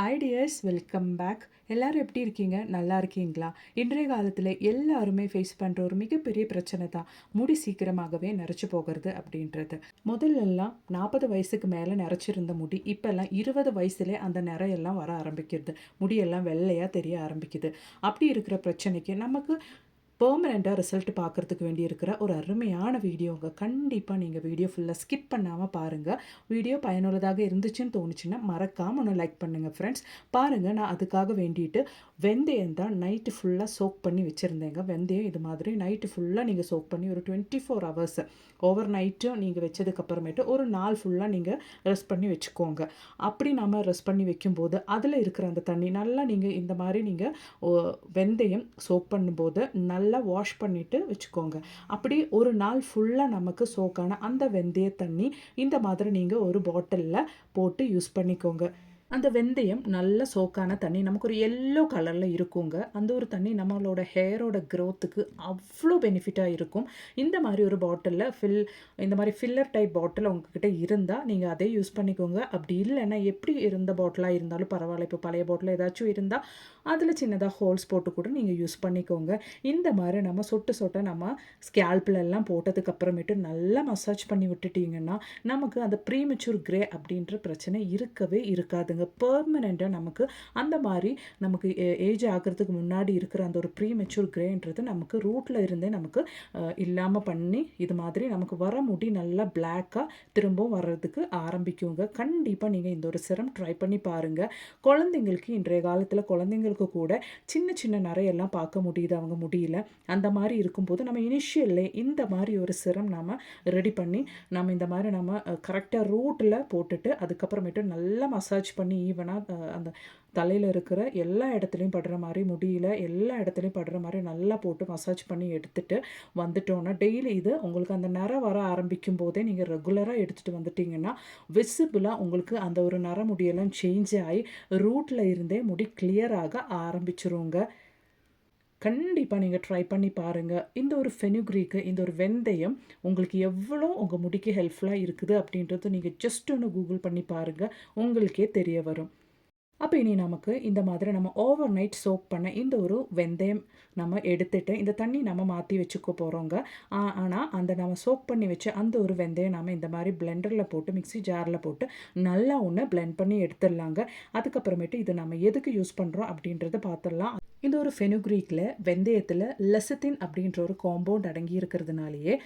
Hi tears welcome back எல்லோரும் எப்படி இருக்கீங்க? நல்லா இருக்கீங்களா? இன்றைய காலத்தில் எல்லாருமே ஃபேஸ் பண்ணுற ஒரு மிகப்பெரிய பிரச்சனை தான் முடி சீக்கிரமாகவே நரைச்சு போகிறது அப்படின்றது. முதல்லலாம் நாற்பது வயசுக்கு மேலே நரைச்சிருந்த முடி இப்போல்லாம் இருபது வயசுலேயே அந்த நிறையெல்லாம் வர ஆரம்பிக்கிறது. முடியெல்லாம் வெள்ளையாக தெரிய ஆரம்பிக்குது. அப்படி இருக்கிற பிரச்சனைக்கு நமக்கு பெர்மனெண்ட்டாக ரிசல்ட் பார்க்குறதுக்கு வேண்டி இருக்கிற ஒரு அருமையான வீடியோங்க கண்டிப்பாக நீங்கள் வீடியோ ஃபுல்லாக ஸ்கிப் பண்ணாமல் பாருங்கள் வீடியோ பயனுள்ளதாக இருந்துச்சுன்னு தோணுச்சுன்னா மறக்காமல் ஒன்று லைக் பண்ணுங்கள் ஃப்ரெண்ட்ஸ் பாருங்கள் நான் அதுக்காக வேண்டிட்டு வெந்தயம் தான் நைட்டு ஃபுல்லாக சோக் பண்ணி வச்சுருந்தேங்க. வெந்தயம் இது மாதிரி நைட்டு ஃபுல்லாக நீங்கள் சோக் பண்ணி ஒரு டுவெண்ட்டி ஃபோர் ஹவர்ஸ் ஓவர் நைட்டும் நீங்கள் வச்சதுக்கப்புறமேட்டு ஒரு நாள் ஃபுல்லாக நீங்கள் ரெஸ்ட் பண்ணி வச்சுக்கோங்க. அப்படி நம்ம ரெஸ்ட் பண்ணி வைக்கும்போது அதில் இருக்கிற அந்த தண்ணி நல்லா நீங்கள் இந்த மாதிரி நீங்கள் வெந்தயம் சோக் பண்ணும்போது நல்லா வாஷ் பண்ணிவிட்டு வச்சுக்கோங்க. அப்படி ஒரு நாள் ஃபுல்லாக நமக்கு சோக்கான அந்த வெந்தய தண்ணி இந்த மாதிரி நீங்கள் ஒரு பாட்டிலில் போட்டு யூஸ் பண்ணிக்கோங்க. அந்த வெந்தயம் நல்ல சோக்கான தண்ணி நமக்கு ஒரு எல்லோ கலரில் இருக்குங்க. அந்த ஒரு தண்ணி நம்மளோட ஹேரோட க்ரோத்துக்கு அவ்வளோ பெனிஃபிட்டாக இருக்கும். இந்த மாதிரி ஒரு பாட்டிலில் ஃபில் இந்த மாதிரி ஃபில்லர் டைப் பாட்டில் உங்ககிட்ட இருந்தால் நீங்கள் அதே யூஸ் பண்ணிக்கோங்க. அப்படி இல்லைன்னா எப்படி இருந்த பாட்டிலாக இருந்தாலும் பரவாயில்ல. இப்போ பழைய பாட்டில் ஏதாச்சும் இருந்தால் அதில் சின்னதாக ஹோல்ஸ் போட்டு கூட நீங்கள் யூஸ் பண்ணிக்கோங்க. இந்த மாதிரி நம்ம சொட்டு சொட்டை நம்ம ஸ்கேல்பிலெல்லாம் போட்டதுக்கு அப்புறமேட்டு நல்லா மசாஜ் பண்ணி விட்டுட்டிங்கன்னா நமக்கு அந்த ப்ரீமெச்சூர் கிரே அப்படின்ற பிரச்சனை இருக்கவே இருக்காதுங்க. பாருங்கள் பெர்மனெண்ட்டாக நமக்கு அந்த மாதிரி நமக்கு ஏஜ் ஆகிறதுக்கு முன்னாடி இருக்கிற அந்த ஒரு ப்ரீ மெச்சூர் கிரேன்றது நமக்கு ரூட்டில் இருந்தே நமக்கு இல்லாமல் பண்ணி இது மாதிரி நமக்கு வர முடி நல்லா பிளாக்காக திரும்பவும் வர்றதுக்கு ஆரம்பிக்குங்க. கண்டிப்பாக நீங்கள் இந்த ஒரு சிரம் ட்ரை பண்ணி பாருங்கள் குழந்தைங்களுக்கு இன்றைய காலத்தில் குழந்தைங்களுக்கு கூட சின்ன சின்ன நிறையெல்லாம் பார்க்க முடியுது அவங்க முடியல. அந்த மாதிரி இருக்கும்போது நம்ம இனிஷியல்லே இந்த மாதிரி ஒரு சிரம் நாம் ரெடி பண்ணி நம்ம இந்த மாதிரி நம்ம கரெக்டாக ரூட்டில் போட்டுட்டு அதுக்கப்புறமேட்டு நல்லா மசாஜ் பண்ணி பண்ணி ஈவனாக அந்த தலையில் இருக்கிற எல்லா இடத்துலையும் படுற மாதிரி முடியல எல்லா இடத்துலையும் படுற மாதிரி நல்லா போட்டு மசாஜ் பண்ணி எடுத்துகிட்டு வந்துட்டோன்னா டெய்லி இது உங்களுக்கு அந்த நர வர ஆரம்பிக்கும் போதே நீங்கள் ரெகுலராக எடுத்துகிட்டு வந்துட்டிங்கன்னா விசிபிளாக உங்களுக்கு அந்த ஒரு நர முடியெல்லாம் சேஞ்ச் ஆகி ரூட்டில் இருந்தே முடி கிளியராக ஆரம்பிச்சிருங்க. கண்டிப்பாக நீங்கள் ட்ரை பண்ணி பாருங்கள் இந்த ஒரு ஃபெனுக்ரீக்கு இந்த ஒரு வெந்தயம் உங்களுக்கு எவ்வளோ உங்கள் முடிக்கு ஹெல்ப்ஃபுல்லாக இருக்குது அப்படின்றது நீங்கள் ஜஸ்ட் ஒன்று கூகுள் பண்ணி பாருங்கள் உங்களுக்கே தெரிய வரும். அப்போ இனி நமக்கு இந்த மாதிரி நம்ம ஓவர் நைட் சோக் பண்ண இந்த ஒரு வெந்தயம் நம்ம எடுத்துட்டு இந்த தண்ணி நம்ம மாற்றி வச்சுக்க போகிறோங்க ஆனால் அந்த நம்ம சோக் பண்ணி வச்ச அந்த ஒரு வெந்தயம் நம்ம இந்த மாதிரி பிளெண்டரில் போட்டு மிக்சி ஜாரில் போட்டு நல்லா ஒன்று பிளெண்ட் பண்ணி எடுத்துடலாங்க. அதுக்கப்புறமேட்டு இது நம்ம எதுக்கு யூஸ் பண்ணுறோம் அப்படின்றத பார்த்துடலாம் இந்த ஒரு ஃபெனுக்ரீக்கில் வெந்தயத்தில் லெசத்தின் அப்படின்ற ஒரு காம்பவுண்ட் அடங்கி இருக்கிறதுனாலேயே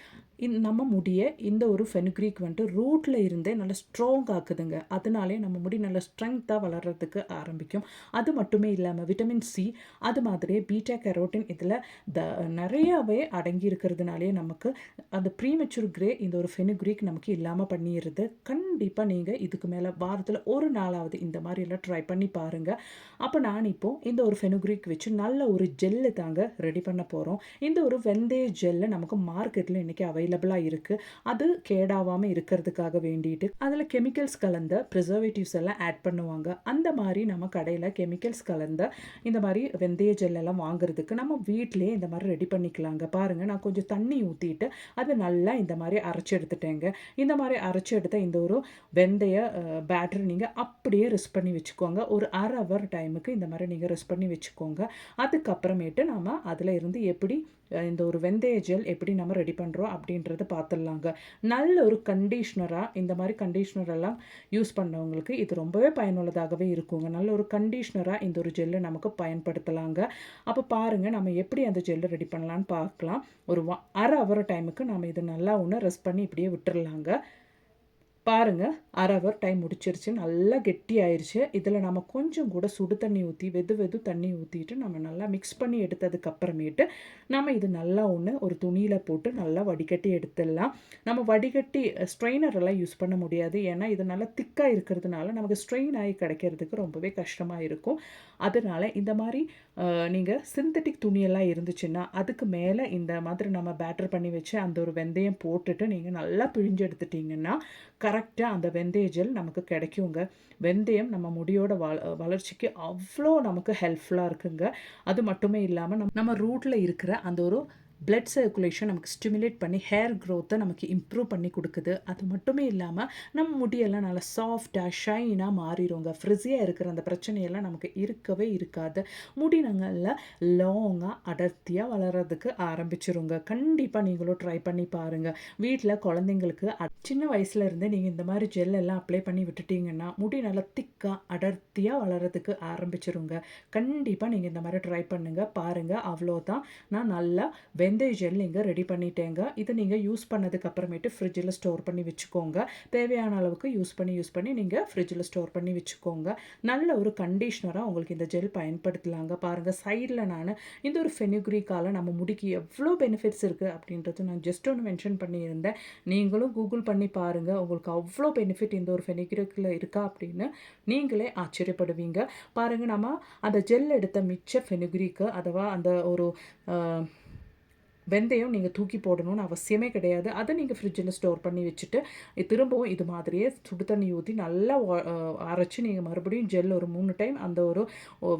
நம்ம முடியை இந்த ஒரு ஃபெனுக்ரீக் வந்துட்டு ரூட்டில் இருந்தே நல்லா ஸ்ட்ராங் ஆக்குதுங்க. அதனாலே நம்ம முடி நல்லா ஸ்ட்ரென்த்தாக வளர்கிறதுக்கு ஆரம்பிக்கும். அது மட்டுமே இல்லாமல் விட்டமின் சி அது மாதிரியே பீட்டா கெரோட்டின் இதில் த நிறையாவே அடங்கி இருக்கிறதுனாலே நமக்கு அந்த ப்ரீமெச்சூர் கிரே இந்த ஒரு ஃபெனுக்ரீக் நமக்கு இல்லாமல் பண்ணிடுறது கண்டிப்பாக நீங்கள் இதுக்கு மேலே வாரத்தில் ஒரு நாளாவது இந்த மாதிரியெல்லாம் ட்ரை பண்ணி பாருங்கள் அப்போ நான் இப்போது இந்த ஒரு ஃபெனுக்ரீக் வச்சு நல்ல ஒரு ஜெல்லு தாங்க ரெடி பண்ண போகிறோம் இந்த ஒரு வெந்தய ஜெல்லு நமக்கு மார்க்கெட்டில் இன்றைக்கி அவைலபிளாக இருக்குது அது கேடாவாமல் இருக்கிறதுக்காக வேண்டிட்டு அதில் கெமிக்கல்ஸ் கலந்த ப்ரிசர்வேட்டிவ்ஸ் எல்லாம் ஆட் பண்ணுவாங்க. அந்த மாதிரி நம்ம கடையில் கெமிக்கல்ஸ் கலந்த இந்த மாதிரி வெந்தய ஜெல்லெல்லாம் வாங்குறதுக்கு நம்ம வீட்டிலே இந்த மாதிரி ரெடி பண்ணிக்கலாங்க. பாருங்கள் நான் கொஞ்சம் தண்ணி ஊற்றிட்டு அதை நல்லா இந்த மாதிரி அரைச்சி எடுத்துட்டேங்க. இந்த மாதிரி அரைச்சி எடுத்த இந்த ஒரு வெந்தய பேட்டரி நீங்கள் அப்படியே ரெஸ்ட் பண்ணி வச்சுக்கோங்க. ஒரு அரை ஹவர் டைமுக்கு இந்த மாதிரி நீங்கள் ரெஸ்ட் பண்ணி வச்சுக்கோங்க. அதுக்கப்புறமேட்டு நாம் அதில் இருந்து எப்படி இந்த ஒரு வெந்தய ஜெல் எப்படி நம்ம ரெடி பண்ணுறோம் அப்படின்றத பார்த்துடலாங்க. நல்ல ஒரு கண்டிஷ்னராக இந்த மாதிரி கண்டிஷ்னரெல்லாம் யூஸ் பண்ணவங்களுக்கு இது ரொம்பவே பயனுள்ளதாகவே இருக்குங்க. நல்ல ஒரு கண்டிஷ்னராக இந்த ஒரு ஜெல்லை நமக்கு பயன்படுத்தலாங்க. அப்போ பாருங்கள் நம்ம எப்படி அந்த ஜெல்லை ரெடி பண்ணலான்னு பார்க்கலாம். ஒரு அரை ஹவர் டைமுக்கு நம்ம இதை நல்லா ஒன்று ரெஸ்ட் பண்ணி இப்படியே விட்டுறலாங்க. பாருங்கள் அரை ஹவர் டைம் முடிச்சிருச்சு நல்லா கெட்டி ஆயிடுச்சு இதில் நம்ம கொஞ்சம் கூட சுடு தண்ணி ஊற்றி வெது வெது தண்ணி ஊற்றிட்டு நம்ம நல்லா மிக்ஸ் பண்ணி எடுத்ததுக்கு அப்புறமேட்டு நம்ம இது நல்லா ஒன்று ஒரு துணியில் போட்டு நல்லா வடிகட்டி எடுத்துடலாம். நம்ம வடிகட்டி ஸ்ட்ரெயினர் எல்லாம் யூஸ் பண்ண முடியாது. ஏன்னா இது நல்லா திக்காக இருக்கிறதுனால நமக்கு ஸ்ட்ரெயின் ஆகி கிடைக்கிறதுக்கு ரொம்பவே கஷ்டமாக இருக்கும். அதனால் இந்த மாதிரி நீங்கள் சிந்தட்டிக் துணியெல்லாம் இருந்துச்சுன்னா அதுக்கு மேலே இந்த மாதிரி நம்ம பேட்டர் பண்ணி வச்சு அந்த ஒரு வெந்தயம் போட்டுட்டு நீங்கள் நல்லா பிழிஞ்சு எடுத்துட்டிங்கன்னா கரெக்டாக அந்த வெந்தய ஜெல் நமக்கு கிடைக்குங்க. வெந்தயம் நம்ம முடியோட வள வளர்ச்சிக்கு அவ்வளோ நமக்கு ஹெல்ப்ஃபுல்லாக இருக்குங்க. அது மட்டுமே இல்லாமல் நம் நம்ம ரூட்டில் இருக்கிற அந்த ஒரு பிளட் சர்க்குலேஷன் நமக்கு ஸ்டிமுலேட் பண்ணி ஹேர் க்ரோத்தை நமக்கு இம்ப்ரூவ் பண்ணி கொடுக்குது. அது மட்டுமே இல்லாமல் நம்ம முடியெல்லாம் நல்லா சாஃப்டாக ஷைனாக மாறிடுங்க. ஃப்ரிஸியாக இருக்கிற அந்த பிரச்சனையெல்லாம் நமக்கு இருக்கவே இருக்காது. முடி நாங்களில் லாங்காக அடர்த்தியாக வளர்கிறதுக்கு ஆரம்பிச்சிருங்க. கண்டிப்பாக நீங்களும் ட்ரை பண்ணி பாருங்கள் வீட்டில் குழந்தைங்களுக்கு சின்ன வயசுல இருந்தே நீங்கள் இந்த மாதிரி ஜெல் எல்லாம் அப்ளை பண்ணி விட்டுட்டீங்கன்னா முடி நல்லா திக்காக அடர்த்தியாக வளர்கிறதுக்கு ஆரம்பிச்சிருங்க. கண்டிப்பாக நீங்கள் இந்த மாதிரி ட்ரை பண்ணுங்கள் பாருங்கள் அவ்வளோதான் நான் நல்லா வெந்தய ஜெல் இங்கே ரெடி பண்ணிட்டேங்க. இதை நீங்கள் யூஸ் பண்ணதுக்கு அப்புறமேட்டு ஃப்ரிட்ஜில் ஸ்டோர் பண்ணி வச்சுக்கோங்க. தேவையான அளவுக்கு யூஸ் பண்ணி யூஸ் பண்ணி நீங்கள் ஃப்ரிட்ஜில் ஸ்டோர் பண்ணி வச்சுக்கோங்க. நல்ல ஒரு கண்டிஷ்னராக உங்களுக்கு இந்த ஜெல் பயன்படுத்தலாங்க. பாருங்கள் சைடில் நான் இந்த ஒரு ஃபெனுக்ரிக்கால நம்ம முடிக்கு எவ்வளோ பெனிஃபிட்ஸ் இருக்குது அப்படின்றது நான் ஜஸ்ட் ஒன்று மென்ஷன் பண்ணியிருந்தேன். நீங்களும் கூகுள் பண்ணி பாருங்கள் உங்களுக்கு அவ்வளோ பெனிஃபிட் இந்த ஒரு ஃபெனிக்ரிக்கில் இருக்கா அப்படின்னு நீங்களே ஆச்சரியப்படுவீங்க. பாருங்கள் நம்ம அந்த ஜெல் எடுத்த மிச்ச ஃபெனுக்ரிக்கு அதுவா அந்த ஒரு வெந்தயம் நீங்கள் தூக்கி போடணும்னு அவசியமே கிடையாது. அதை நீங்கள் ஃப்ரிட்ஜில் ஸ்டோர் பண்ணி வச்சுட்டு திரும்பவும் இது மாதிரியே சுடு தண்ணி ஊற்றி நல்லா வா- நீங்கள் மறுபடியும் ஜெல் ஒரு மூணு டைம் அந்த ஒரு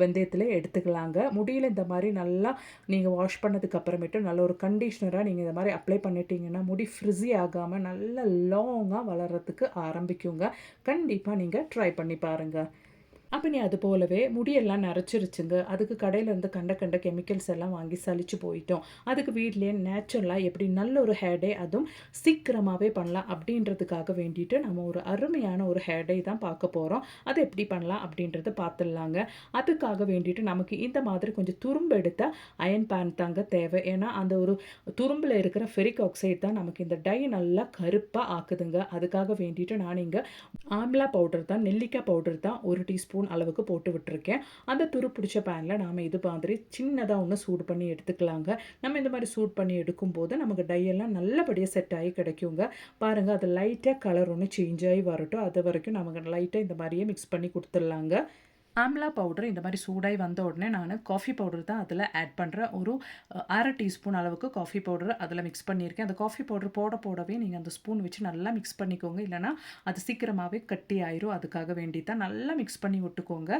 வெந்தயத்தில் எடுத்துக்கலாங்க. முடியல இந்த மாதிரி நல்லா நீங்கள் வாஷ் பண்ணதுக்கு அப்புறமேட்டு நல்ல ஒரு கண்டிஷ்னராக நீங்கள் இந்த மாதிரி அப்ளை பண்ணிட்டீங்கன்னா முடி ஃப்ரிஸி ஆகாமல் நல்லா லாங்காக வளர்கிறதுக்கு ஆரம்பிக்குங்க. கண்டிப்பாக நீங்கள் ட்ரை பண்ணி பாருங்கள் அப்போ நீ அது போலவே முடியெல்லாம் நரைச்சிருச்சுங்க. அதுக்கு கடையில இருந்து கண்ட கண்ட கெமிக்கல்ஸ் எல்லாம் வாங்கி சலிச்சு போயிட்டோம். அதுக்கு வீட்லேயே நேச்சுரலாக எப்படி நல்ல ஒரு ஹேர் டே அதுவும் சீக்கிரமாகவே பண்ணலாம் அப்படின்றதுக்காக வேண்டிட்டு நம்ம ஒரு அருமையான ஒரு ஹேர் டே தான் பார்க்க போகிறோம் அது எப்படி பண்ணலாம் அப்படின்றத பார்த்துடலாங்க. அதுக்காக வேண்டிட்டு நமக்கு இந்த மாதிரி கொஞ்சம் துரும்பு எடுத்த அயன் பேன் தாங்க தேவை. ஏன்னா அந்த ஒரு துரும்பில் இருக்கிற ஃபெரிக் ஆக்சைடு தான் நமக்கு இந்த டை நல்லா கருப்பாக ஆக்குதுங்க. அதுக்காக வேண்டிட்டு நான் இங்கே ஆம்லா பவுடர் தான் நெல்லிக்காய் பவுடர் தான் ஒரு டீஸ்பூன் அளவுக்கு போட்டு விட்டுருக்கேன். அந்த துரு பிடிச்ச பேனில் நாம் இது மாதிரி சின்னதாக ஒன்று சூடு பண்ணி எடுத்துக்கலாங்க. நம்ம இந்த மாதிரி சூட் பண்ணி எடுக்கும்போது நமக்கு டையெல்லாம் நல்லபடியாக செட் ஆகி கிடைக்குங்க. பாருங்கள் அது லைட்டாக கலர் ஒன்று சேஞ்ச் ஆகி வரட்டும். அது வரைக்கும் நமக்கு லைட்டாக இந்த மாதிரியே மிக்ஸ் பண்ணி கொடுத்துடலாங்க. ஆம்லா பவுடர் இந்த மாதிரி சூடாகி வந்த உடனே நான் காஃபி பவுடர் தான் அதில் ஆட் பண்ணுறேன் ஒரு அரை டீஸ்பூன் அளவுக்கு காஃபி பவுடர் அதில் மிக்ஸ் பண்ணியிருக்கேன். அந்த காஃபி பவுடர் போட போடவே நீங்கள் அந்த ஸ்பூன் வச்சு நல்லா மிக்ஸ் பண்ணிக்கோங்க. இல்லைனா அது சீக்கிரமாகவே கட்டி ஆயிரும் அதுக்காக வேண்டி தான். நல்லா மிக்ஸ் பண்ணி விட்டுக்கோங்க.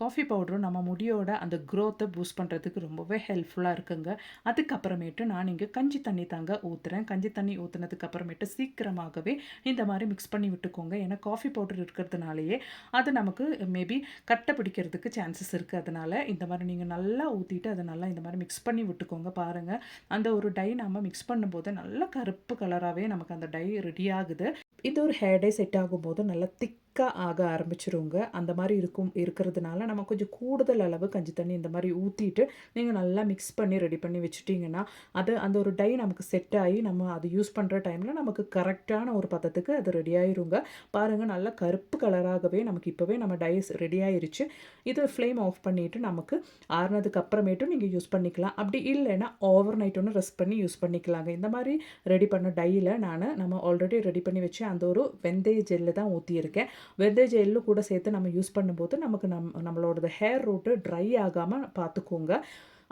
காஃபி பவுடரும் நம்ம முடியோட அந்த க்ரோத்தை பூஸ்ட் பண்ணுறதுக்கு ரொம்பவே ஹெல்ப்ஃபுல்லாக இருக்குங்க. அதுக்கப்புறமேட்டு நான் இங்கே கஞ்சி தண்ணி தாங்க ஊற்றுறேன் கஞ்சி தண்ணி ஊற்றுனதுக்கு அப்புறமேட்டு சீக்கிரமாகவே இந்த மாதிரி மிக்ஸ் பண்ணி விட்டுக்கோங்க. ஏன்னா காஃபி பவுடர் இருக்கிறதுனாலயே அது நமக்கு மேபி கட்டை பிடிக்கிறதுக்கு சான்சஸ் இருக்குது அதனால் இந்த மாதிரி நீங்கள் நல்லா ஊற்றிட்டு அதை நல்லா இந்த மாதிரி மிக்ஸ் பண்ணி விட்டுக்கோங்க பாருங்கள் அந்த ஒரு டை நம்ம மிக்ஸ் பண்ணும்போது நல்ல கருப்பு கலராகவே நமக்கு அந்த டை ரெடி ஆகுது. இது ஒரு ஹேர் டை செட் ஆகும்போது நல்லா திக் திக்காக ஆக ஆரம்பிச்சிருங்க. அந்த மாதிரி இருக்கும் இருக்கிறதுனால நம்ம கொஞ்சம் கூடுதல் அளவு கஞ்சி தண்ணி இந்த மாதிரி ஊற்றிட்டு நீங்கள் நல்லா மிக்ஸ் பண்ணி ரெடி பண்ணி வச்சுட்டிங்கன்னா அது அந்த ஒரு டை நமக்கு செட் ஆகி நம்ம அது யூஸ் பண்ணுற டைமில் நமக்கு கரெக்டான ஒரு பதத்துக்கு அது ரெடி ஆயிருங்க. பாருங்கள் நல்லா கருப்பு கலராகவே நமக்கு இப்போவே நம்ம டைஸ் ரெடி ஆயிருச்சு. இது ஃப்ளேம் ஆஃப் பண்ணிவிட்டு நமக்கு ஆறுனதுக்கு அப்புறமேட்டும் நீங்கள் யூஸ் பண்ணிக்கலாம். அப்படி இல்லைன்னா ஓவர் நைட் ஒன்று ரெஸ்ட் பண்ணி யூஸ் பண்ணிக்கலாங்க. இந்த மாதிரி ரெடி பண்ண டையில் நான் நம்ம ஆல்ரெடி ரெடி பண்ணி வச்சு அந்த ஒரு வெந்தய ஜெல்லு தான் ஊற்றியிருக்கேன் வெந்தய ஜெல்லு கூட சேர்த்து நம்ம யூஸ் பண்ணும்போது நமக்கு நம் நம்மளோட ஹேர் ரூட்டு ட்ரை ஆகாமல் பார்த்துக்கோங்க.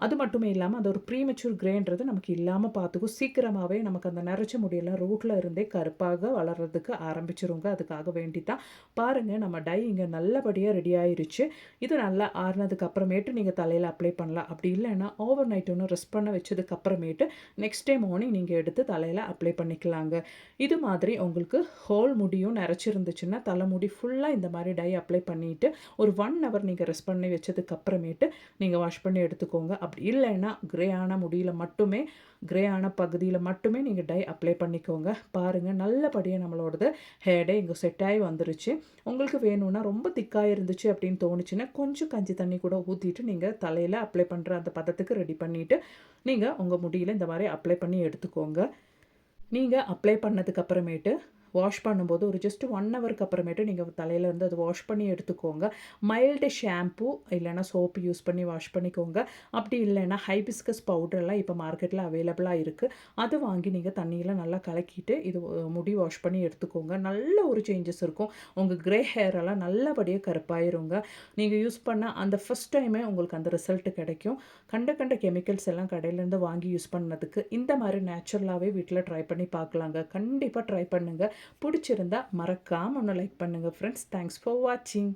அது மட்டுமே இல்லாமல் அது ஒரு ப்ரீமெச்சூர் கிரேன்றது நமக்கு இல்லாமல் பார்த்துக்கும். சீக்கிரமாகவே நமக்கு அந்த நரைச்ச முடியெல்லாம் ரூட்டில் இருந்தே கருப்பாக வளர்கிறதுக்கு ஆரம்பிச்சிருங்க. அதுக்காக வேண்டி தான் பாருங்கள் நம்ம டை இங்கே நல்லபடியாக ரெடி ஆயிருச்சு. இது நல்லா ஆறுனதுக்கு அப்புறமேட்டு நீங்கள் தலையில் அப்ளை பண்ணலாம். அப்படி இல்லைன்னா ஓவர் நைட் ஒன்று ரெஸ்ட் பண்ண வச்சதுக்கு அப்புறமேட்டு நெக்ஸ்ட் டே மார்னிங் நீங்கள் எடுத்து தலையில் அப்ளை பண்ணிக்கலாங்க. இது மாதிரி உங்களுக்கு ஹோல் முடியும் நிறச்சிருந்துச்சுன்னா தலைமுடி ஃபுல்லாக இந்த மாதிரி டை அப்ளை பண்ணிவிட்டு ஒரு ஒன் ஹவர் நீங்கள் ரெஸ்ட் பண்ணி வச்சதுக்கு அப்புறமேட்டு நீங்கள் வாஷ் பண்ணி எடுத்துக்கோங்க. அப்படி இல்லைன்னா கிரே ஆன முடியில் மட்டுமே கிரே ஆன பகுதியில் மட்டுமே நீங்கள் டை அப்ளை பண்ணிக்கோங்க. பாருங்கள் நல்லபடியாக நம்மளோடது ஹேடே இங்கே செட் ஆகி வந்துருச்சு. உங்களுக்கு வேணும்னா ரொம்ப திக்காக இருந்துச்சு அப்படின்னு தோணுச்சுன்னா கொஞ்சம் கஞ்சி தண்ணி கூட ஊற்றிட்டு நீங்கள் தலையில் அப்ளை பண்ணுற அந்த பதத்துக்கு ரெடி பண்ணிவிட்டு நீங்கள் உங்கள் முடியில் இந்த மாதிரி அப்ளை பண்ணி எடுத்துக்கோங்க. நீங்கள் அப்ளை பண்ணதுக்கப்புறமேட்டு வாஷ் பண்ணும்போது ஒரு ஜஸ்ட் ஒன் ஹவருக்கு அப்புறமேட்டு நீங்கள் தலையில் இருந்து அதை வாஷ் பண்ணி எடுத்துக்கோங்க. மைல்டு ஷாம்பு இல்லைன்னா சோப்பு யூஸ் பண்ணி வாஷ் பண்ணிக்கோங்க. அப்படி இல்லைன்னா ஹைபிஸ்கஸ் பவுடர்லாம் இப்போ மார்க்கெட்டில் அவைலபிளாக இருக்குது அது வாங்கி நீங்கள் தண்ணியில் நல்லா கலக்கிட்டு இது முடி வாஷ் பண்ணி எடுத்துக்கோங்க. நல்ல ஒரு சேஞ்சஸ் இருக்கும். உங்கள் க்ரே ஹேர் எல்லாம் நல்லபடியாக கருப்பாயிருங்க. நீங்கள் யூஸ் பண்ண அந்த ஃபஸ்ட் டைமே உங்களுக்கு அந்த ரிசல்ட் கிடைக்கும். கண்ட கண்ட கெமிக்கல்ஸ் எல்லாம் கடையிலேருந்து வாங்கி யூஸ் பண்ணதுக்கு இந்த மாதிரி நேச்சுரலாகவே வீட்டில் ட்ரை பண்ணி பார்க்கலாங்க. கண்டிப்பாக ட்ரை பண்ணுங்கள் பிடிச்சிருந்தா மறக்காமல் ஒன்று லைக் பண்ணுங்கள் ஃப்ரெண்ட்ஸ் தேங்க்ஸ் ஃபார் வாட்சிங்